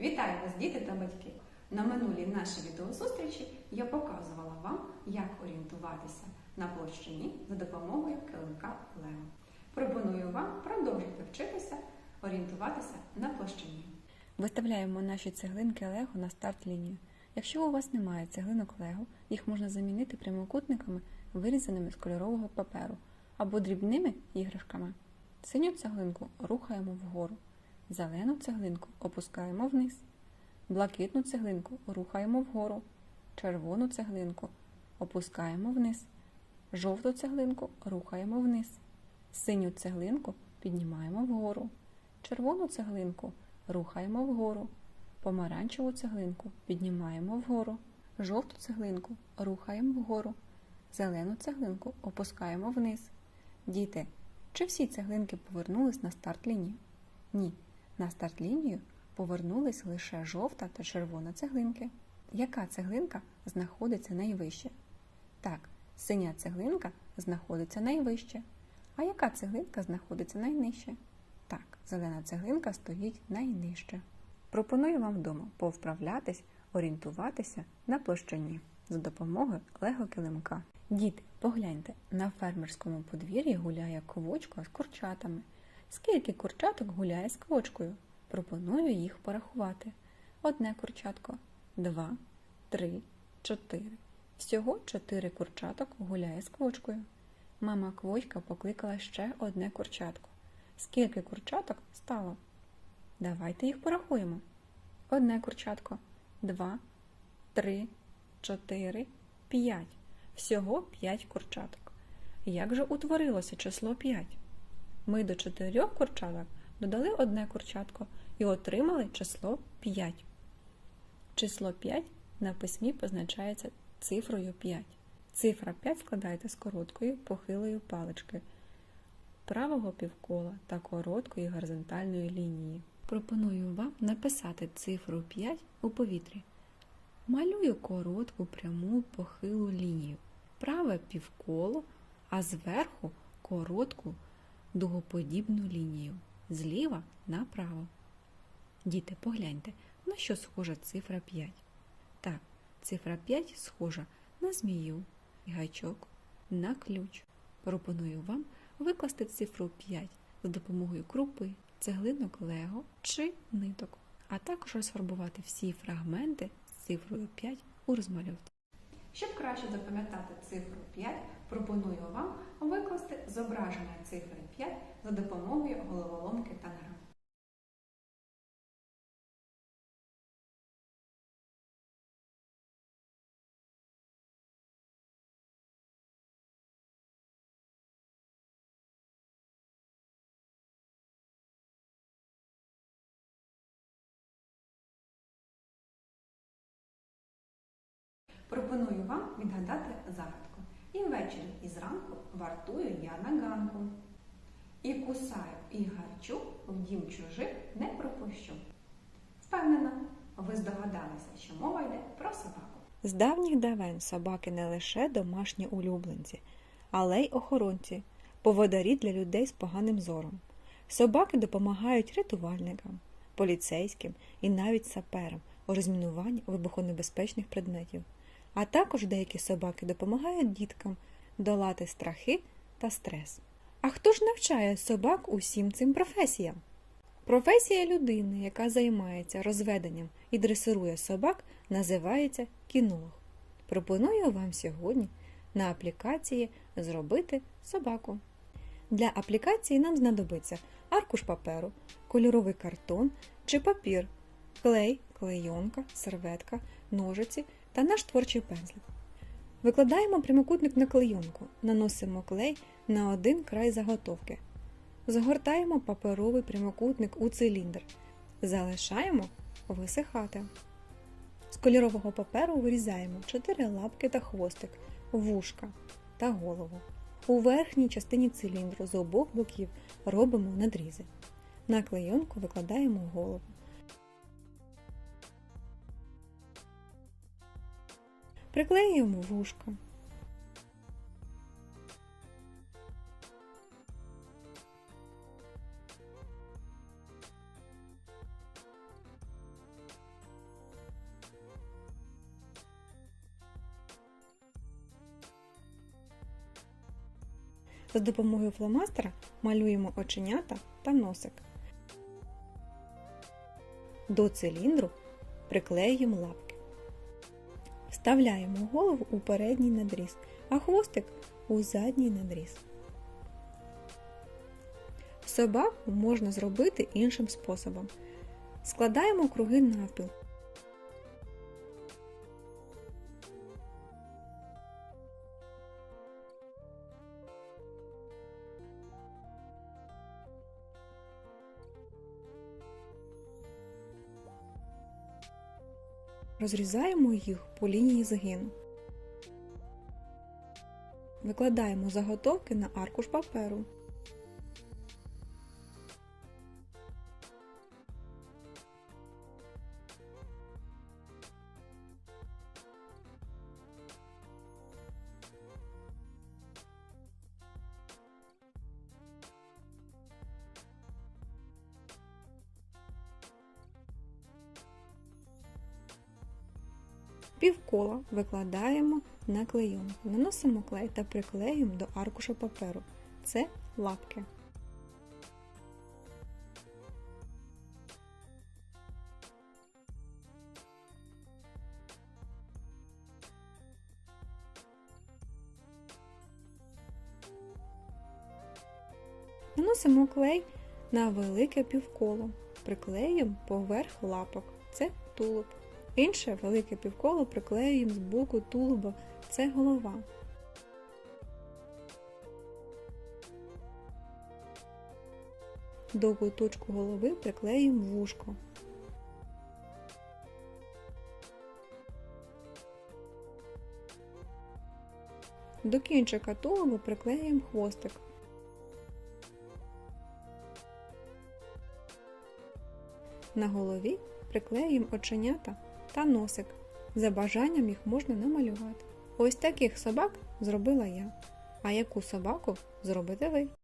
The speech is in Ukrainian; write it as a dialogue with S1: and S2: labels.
S1: Вітаю вас, діти та батьки! На минулій нашій відеозустрічі я показувала вам, як орієнтуватися на площині за допомогою килимка Лего. Пропоную вам продовжити вчитися орієнтуватися на площині.
S2: Виставляємо наші цеглинки Лего на старт лінію. Якщо у вас немає цеглинок Лего, їх можна замінити прямокутниками, вирізаними з кольорового паперу, або дрібними іграшками. Синю цеглинку рухаємо вгору, зелену цеглинку опускаємо вниз, блакитну цеглинку рухаємо вгору, червону цеглинку опускаємо вниз, жовту цеглинку рухаємо вниз, синю цеглинку піднімаємо вгору, червону цеглинку рухаємо вгору, помаранчеву цеглинку піднімаємо вгору, жовту цеглинку рухаємо вгору, зелену цеглинку опускаємо вниз. Діти, чи всі цеглинки повернулись на старт лінію? Ні. На старт лінію повернулись лише жовта та червона цеглинки. Яка цеглинка знаходиться найвище? Так, синя цеглинка знаходиться найвище. А яка цеглинка знаходиться найнижче? Так, зелена цеглинка стоїть найнижче. Пропоную вам вдома повправлятись, орієнтуватися на площині за допомогою лего килимка. Діти, погляньте, на фермерському подвір'ї гуляє квочка з курчатами. Скільки курчаток гуляє з квочкою? Пропоную їх порахувати. Одне курчатко, два, три, чотири. Всього чотири курчаток гуляє з квочкою. Мама квочка покликала ще одне курчатко. Скільки курчаток стало? Давайте їх порахуємо. Одне курчатко, два, три, чотири, п'ять. Всього п'ять курчаток. Як же утворилося число п'ять? Ми до чотирьох курчаток додали одне курчатко і отримали число 5. Число 5 на письмі позначається цифрою 5. Цифра 5 складається з короткої похилої палички, правого півкола та короткої горизонтальної лінії. Пропоную вам написати цифру 5 у повітрі. Малюю коротку пряму похилу лінію, праве півколо, а зверху коротку дугоподібну лінію зліва направо. Діти, погляньте, на що схожа цифра 5? Так, цифра 5 схожа на змію, гачок, на ключ. Пропоную вам викласти цифру 5 за допомогою крупи, цеглинок Лего чи ниток, а також розфарбувати всі фрагменти з цифрою 5 у розмальовці.
S1: Щоб краще запам'ятати цифру 5, пропоную вам викласти зображення цифри 5 за допомогою головоломки та гра. Пропоную вам відгадати загадку. І ввечері, і зранку вартую я на ганку. І кусаю, і гарчу, в дім чужих не пропущу. Впевнена, ви здогадалися, що мова йде про собаку.
S2: З давніх давен собаки не лише домашні улюбленці, але й охоронці, поводарі для людей з поганим зором. Собаки допомагають рятувальникам, поліцейським і навіть саперам у розмінуванні вибухонебезпечних предметів. А також деякі собаки допомагають діткам долати страхи та стрес. А хто ж навчає собак усім цим професіям? Професія людини, яка займається розведенням і дресирує собак, називається кінолог. Пропоную вам сьогодні на аплікації зробити собаку. Для аплікації нам знадобиться аркуш паперу, кольоровий картон чи папір, клей, клейонка, серветка, ножиці та наш творчий пензлик. Викладаємо прямокутник на клейонку, наносимо клей на один край заготовки. Згортаємо паперовий прямокутник у циліндр. Залишаємо висихати. З кольорового паперу вирізаємо 4 лапки та хвостик, вушка та голову. У верхній частині циліндру з обох боків робимо надрізи. На клейонку викладаємо голову. приклеюємо вушко.
S3: За допомогою фломастера малюємо оченята та носик. До циліндру приклеюємо лапки. Вставляємо голову у передній надріз, а хвостик у задній надріз. Собаку можна зробити іншим способом. Складаємо круги навпіл. Розрізаємо їх по лінії згину. Викладаємо заготовки на аркуш паперу. Півкола викладаємо на клейонку. Наносимо клей та приклеюємо до аркуша паперу. Це лапки. Наносимо клей на велике півколо. Приклеюємо поверх лапок. Це тулуб. Інше велике півколо приклеюємо з боку тулуба. Це голова. До куточку голови приклеюємо вушко. До кінчика тулуба приклеюємо хвостик. На голові приклеюємо оченята та носик. За бажанням їх можна намалювати. Ось таких собак зробила я. А яку собаку зробите ви?